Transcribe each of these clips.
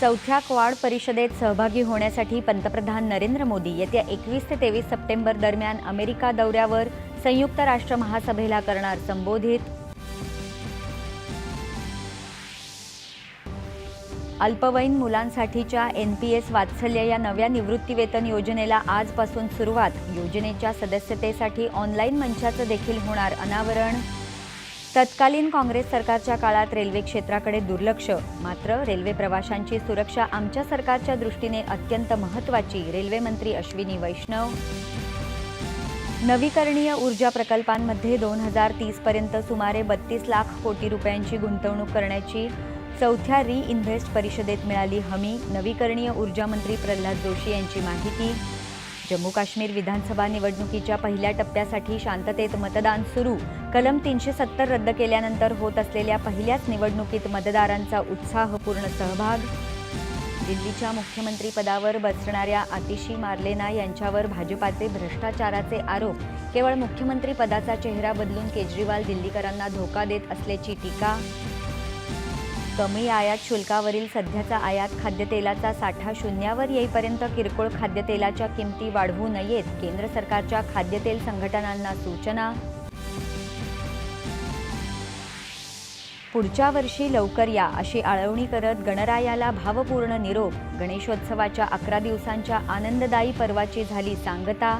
चौथ्या क्वाड परिषदेत सहभागी होण्यासाठी पंतप्रधान नरेंद्र मोदी येत्या एकवीस ते तेवीस सप्टेंबर दरम्यान अमेरिका दौऱ्यावर संयुक्त राष्ट्र महासभेला करणार संबोधित. अल्पवयीन मुलांसाठीच्या एन पी एस वात्सल्य या नव्या निवृत्तीवेतन योजनेला आजपासून सुरुवात. योजनेच्या सदस्यतेसाठी ऑनलाईन मंचाचं देखील होणार अनावरण. तत्कालीन काँग्रेस सरकारच्या काळात रेल्वे क्षेत्राकडे दुर्लक्ष. मात्र रेल्वे प्रवाशांची सुरक्षा आमच्या सरकारच्या दृष्टीने अत्यंत महत्त्वाची रेल्वेमंत्री अश्विनी वैष्णव. नवीकरणीय ऊर्जा प्रकल्पांमध्ये दोन हजार तीसपर्यंत सुमारे बत्तीस लाख कोटी रुपयांची गुंतवणूक करण्याची चौथ्या री इन्व्हेस्ट परिषदेत मिळाली हमी. नवीकरणीय ऊर्जा मंत्री प्रल्हाद जोशी यांची माहिती जम्मू काश्मीर विधानसभा निवडणुकीच्या पहिल्या टप्प्यासाठी शांततेत मतदान सुरू. कलम तीनशे सत्तर रद्द केल्यानंतर होत असलेल्या पहिल्याच निवडणुकीत मतदारांचा उत्साहपूर्ण सहभाग. दिल्लीच्या मुख्यमंत्रीपदावर बसणाऱ्या आतिशी मार्लेना यांच्यावर भाजपाचे भ्रष्टाचाराचे आरोप. केवळ मुख्यमंत्रीपदाचा चेहरा बदलून केजरीवाल दिल्लीकरांना धोका देत असल्याची टीका. कमी आयात शुल्कावरील सध्याचा आयात खाद्यतेलाचा साठा शून्यावर येईपर्यंत किरकोळ खाद्यतेलाच्या किमती वाढवू नयेत केंद्र सरकारच्या खाद्यतेल संघटनांना सूचना. पुढच्या वर्षी लवकर या अशी आळवणी करत गणरायाला भावपूर्ण निरोप गणेशोत्सवाच्या अकरा दिवसांच्या आनंददायी पर्वाची झाली सांगता.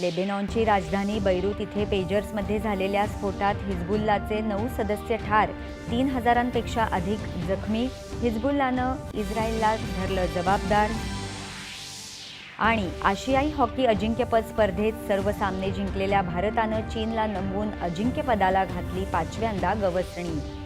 लेबेनॉनची राजधानी बैरूत इथे पेजर्समध्ये झालेल्या स्फोटात हिजबुल्लाचे नऊ सदस्य ठार तीन हजारांपेक्षा अधिक जखमी. हिजबुल्लानं इस्रायलला धरलं जबाबदार. आणि आशियाई हॉकी अजिंक्यपद स्पर्धेत सर्व सामने जिंकलेल्या भारतानं चीनला नमवून अजिंक्यपदाला घातली पाचव्यांदा गवसणी.